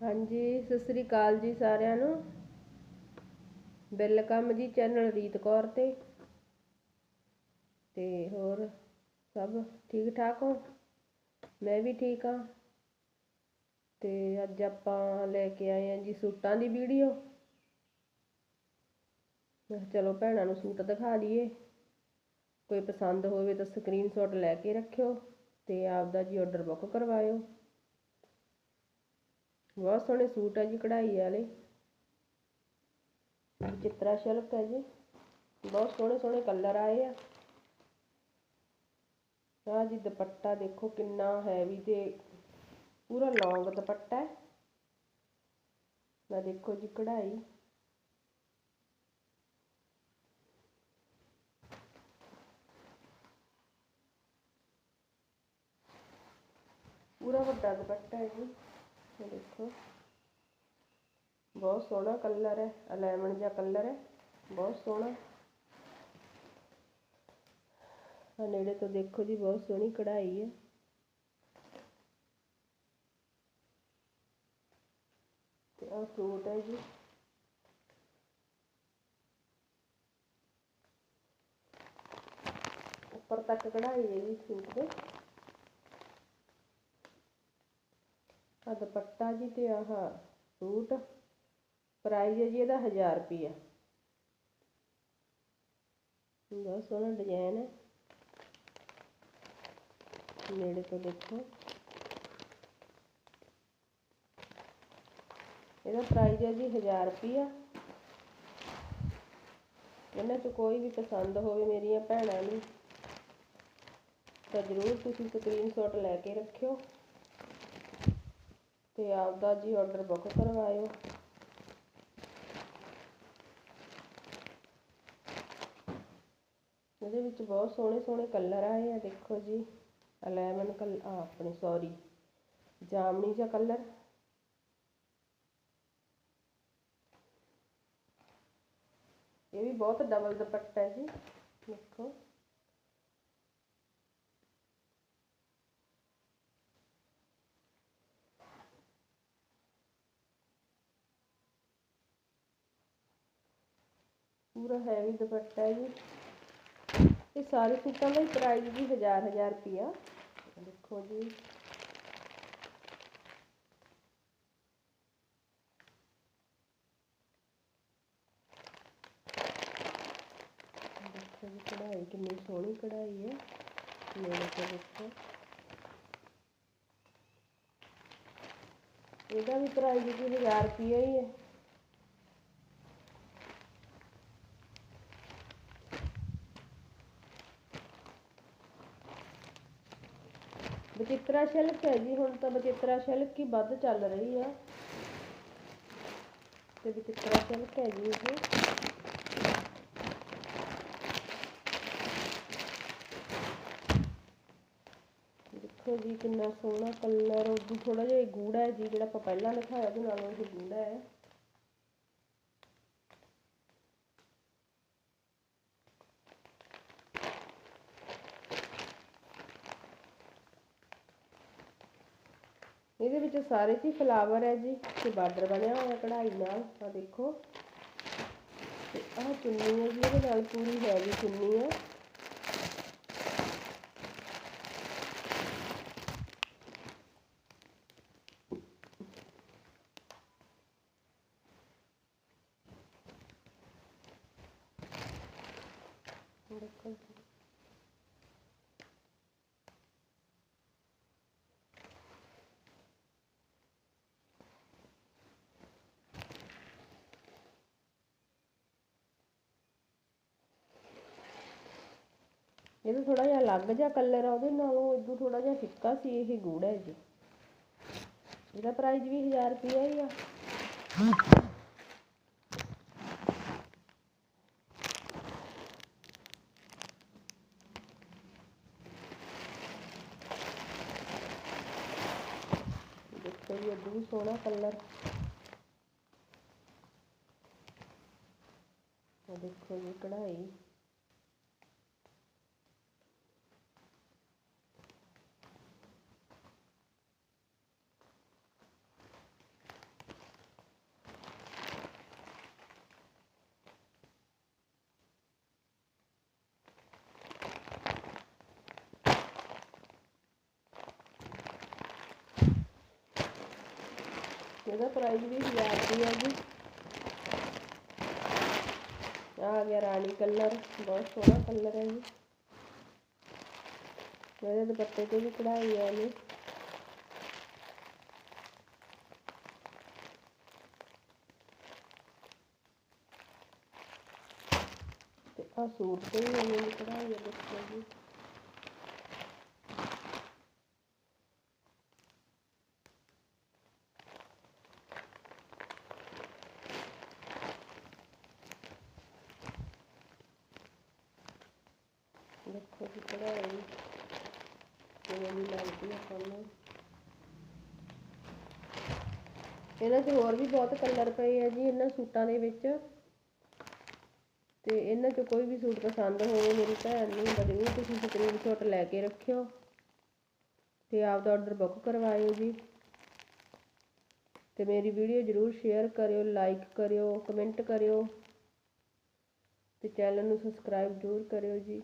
ਹਾਂਜੀ, ਸਤਿ ਸ੍ਰੀ ਅਕਾਲ ਜੀ ਸਾਰਿਆਂ ਨੂੰ। ਵੈਲਕਮ ਜੀ ਚੈਨਲ ਰੀਤ ਕੌਰ ਤੇ। ਤੇ ਹੋਰ ਸਭ ਠੀਕ ਠਾਕ ਹੋ? ਮੈਂ ਵੀ ਠੀਕ ਹਾਂ। ਤੇ ਅੱਜ ਆਪਾਂ ਲੈ ਕੇ ਆਏ ਹਾਂ ਜੀ ਸੂਟਾਂ ਦੀ ਵੀਡੀਓ। ਮੈਂ ਚਲੋ ਭੈਣਾਂ ਨੂੰ ਸੂਟ ਦਿਖਾ ਲਈਏ। ਕੋਈ ਪਸੰਦ ਹੋਵੇ ਤਾਂ ਸਕਰੀਨਸ਼ਾਟ ਲੈ ਕੇ ਰੱਖਿਓ ਤੇ ਆਪਦਾ ਜੀ ਆਰਡਰ ਬੁੱਕ ਕਰਵਾਇਓ। ਬਹੁਤ ਸੋਹਣੇ ਸੂਟ ਹੈ ਜੀ, ਕਢਾਈ ਵਾਲੇ। ਚਿੱਤਰਾ ਸ਼ਿਲਕ ਹੈ ਜੀ। ਬਹੁਤ ਸੋਹਣੇ ਸੋਹਣੇ ਕਲਰ ਆਏ ਆ। ਆਹ ਜੀ ਦੁਪੱਟਾ ਦੇਖੋ ਕਿੰਨਾ ਹੈਵੀ ਤੇ ਪੂਰਾ ਲੌਂਗ ਦੁਪੱਟਾ ਹੈ। ਨਾ ਦੇਖੋ ਜੀ ਕਢਾਈ। ਪੂਰਾ ਵੱਡਾ ਦੁਪੱਟਾ ਹੈ ਜੀ। ਇਹ ਦੇਖੋ ਬਹੁਤ ਸੋਹਣਾ ਕਲਰ ਹੈ ਲੈਮਨ ਜਿਹਾ ਕਲਰ ਹੈ ਬਹੁਤ ਸੋਹਣਾ ਆ ਨੇੜੇ ਤੋਂ ਦੇਖੋ ਜੀ ਬਹੁਤ ਸੋਹਣੀ ਕਢਾਈ ਹੈ ਤੇ ਆ ਸੂਟ ਹੈ ਜੀ ਉੱਪਰ ਤੱਕ ਕਢਾਈ ਹੈ ਜੀ ਸੂਟ ਦੇ ਆ ਦੁਪੱਟਾ ਜੀ ਤੇ ਆਹ ਸੂਟ ਪ੍ਰਾਈਸ ਹੈ ਜੀ ਇਹਦਾ 1000 ਰੁਪਿਆ ਬਹੁਤ ਸੋਹਣਾ ਡਿਜ਼ਾਈਨ ਹੈ। ਨੇੜੇ ਤੋਂ ਦੇਖੋ। ਇਹਦਾ ਪ੍ਰਾਈਸ ਹੈ ਜੀ 1000 ਰੁਪਿਆ ਇਹਨਾਂ 'ਚ ਕੋਈ ਵੀ ਪਸੰਦ ਹੋਵੇ ਮੇਰੀਆਂ ਭੈਣਾਂ ਨੂੰ, ਤਾਂ ਜ਼ਰੂਰ ਤੁਸੀਂ ਸਕਰੀਨਸ਼ਾਟ ਲੈ ਕੇ ਰੱਖਿਓ। ਤੇ ਆਪਦਾ ਜੀ ਆਰਡਰ ਬੁੱਕ ਕਰਵਾਇਓ। ਇਹਦੇ ਵਿੱਚ ਬਹੁਤ ਸੋਹਣੇ ਸੋਹਣੇ ਕਲਰ ਆਏ ਆ, ਦੇਖੋ ਜੀ। ਲੈਮਨ ਕਲ ਆ ਆਪਣੇ ਸੌਰੀ ਜਾਮਣੀ ਜਿਹਾ ਕਲਰ ਇਹ ਵੀ ਬਹੁਤ ਡਬਲ ਦੁਪੱਟਾ ਹੈ ਜੀ, ਦੇਖੋ। ਪੂਰਾ ਹੈਵੀ ਦੁਪੱਟਾ ਹੈ ਜੀ। ਇਹ ਸਾਰੇ ਸੂਟਾਂ ਦਾ ਹੀ ਪ੍ਰਾਈਸ ਜੀ ਹਜ਼ਾਰ ਹਜ਼ਾਰ ਰੁਪਿਆ ਦੇਖੋ ਜੀ। ਦੇਖੋ ਜੀ, ਕਢਾਈ ਕਿੰਨੀ ਸੋਹਣੀ ਕਢਾਈ ਹੈ। ਨੇੜੇ ਤੋਂ ਦੇਖੋ। ਇਹਦਾ ਵੀ ਪ੍ਰਾਈਸ ਜੀ ਹਜ਼ਾਰ ਰੁਪਿਆ ਹੀ ਹੈ। ਬਚਿੱਤਰਾ ਸ਼ਿਲਕ ਹੈ ਜੀ, ਹੁਣ ਤਾਂ ਬਚਿੱਤਰਾ ਸ਼ਿਲਕ ਹੀ ਵੱਧ ਚੱਲ ਰਹੀ ਆ। ਤੇ ਬਚਿੱਤਰਾ ਸ਼ਿਲਕ ਹੈ ਜੀ ਇਹ। ਦੇਖੋ ਜੀ, ਕਿੰਨਾ ਸੋਹਣਾ ਕਲਰ ਉਹ ਥੋੜਾ ਜਿਹਾ ਗੂੜਾ ਹੈ ਜੀ, ਜਿਹੜਾ ਆਪਾਂ ਪਹਿਲਾਂ ਲਿਖਾਇਆ ਉਹਦੇ ਨਾਲੋਂ ਇਹ ਗੂੜਾ ਹੈ। ਇਹਦੇ ਵਿੱਚ ਸਾਰੇ ਜੀ ਫਲਾਵਰ ਹੈ ਜੀ, ਤੇ ਬਾਰਡਰ ਬਣਿਆ ਹੋਇਆ ਕਢਾਈ ਨਾਲ ਆ ਦੇਖੋ। ਤੇ ਆਹ ਚੁੰਨੀ ਹੈ ਜੀ, ਇਹਦੇ ਨਾਲ ਪੂਰੀ ਹੈਵੀ ਚੁੰਨੀ ਹੈ। ਦੇਖੋ ਇਹਦਾ ਥੋੜਾ ਜਿਹਾ ਅਲੱਗ ਜਿਹਾ ਕਲਰ ਆ, ਉਹਦੇ ਨਾਲੋਂ ਇਦੋਂ ਥੋੜਾ ਜਿਹਾ ਫਿੱਕਾ ਸੀ, ਇਹ ਗੂੜ ਹੈ ਜੀ। ਇਹਦਾ ਪ੍ਰਾਈਸ ਵੀ 1000 ਰੁਪਇਆ ਹੀ ਆ। ਦੇਖੋ ਜੀ ਇਹ ਵੀ ਸੋਹਣਾ ਕਲਰ ਦੇਖੋ ਜੀ, ਕਢਾਈ। ਇਹਦਾ ਪ੍ਰਾਈਸ ਵੀ 1000 ਰੁਪਇਆ ਜੀ। ਆ ਗਿਆ ਰਾਣੀ ਕਲਰ ਬਹੁਤ ਸੋਹਣਾ ਕਲਰ ਹੈ ਜੀ। ਇਹਦੇ ਦੁਪੱਟੇ ਤੇ ਵੀ ਕਢਾਈ ਹੈ ਨੇ ਤੇ ਆ ਸੂਟ ਤੇ ਵੀ ਐਵੇਂ ਕਢਾਈ ਹੈ ਦੇਖੋ ਜੀ। ਦੇਖੋ ਜੀ। ਕਢਾਈ ਕਿਵੇਂ ਦੀ ਲੱਗਦੀ ਹੈ ਤੁਹਾਨੂੰ ਇਹਨਾਂ 'ਚ ਹੋਰ ਵੀ ਬਹੁਤ ਕਲਰ ਪਏ ਆ ਜੀ, ਇਹਨਾਂ ਸੂਟਾਂ ਦੇ ਵਿੱਚ। ਤੇ ਇਹਨਾਂ 'ਚੋਂ ਕੋਈ ਵੀ ਸੂਟ ਪਸੰਦ ਹੋਵੇ, ਮੇਰੀ ਭੈਣ ਨੂੰ ਤਾਂ ਜ਼ਰੂਰ ਤੁਸੀਂ ਸਕਰੀਨਸ਼ਾਟ ਲੈ ਕੇ ਰੱਖਿਓ। ਤੇ ਆਪਦਾ ਆਰਡਰ ਬੁੱਕ ਕਰਵਾਇਓ ਜੀ। ਤੇ ਮੇਰੀ ਵੀਡੀਓ ਜ਼ਰੂਰ ਸ਼ੇਅਰ ਕਰਿਓ ਲਾਈਕ ਕਰਿਓ ਕਮੈਂਟ ਕਰਿਓ। ਤੇ ਚੈਨਲ ਨੂੰ ਸਬਸਕ੍ਰਾਈਬ ਜ਼ਰੂਰ ਕਰਿਓ ਜੀ।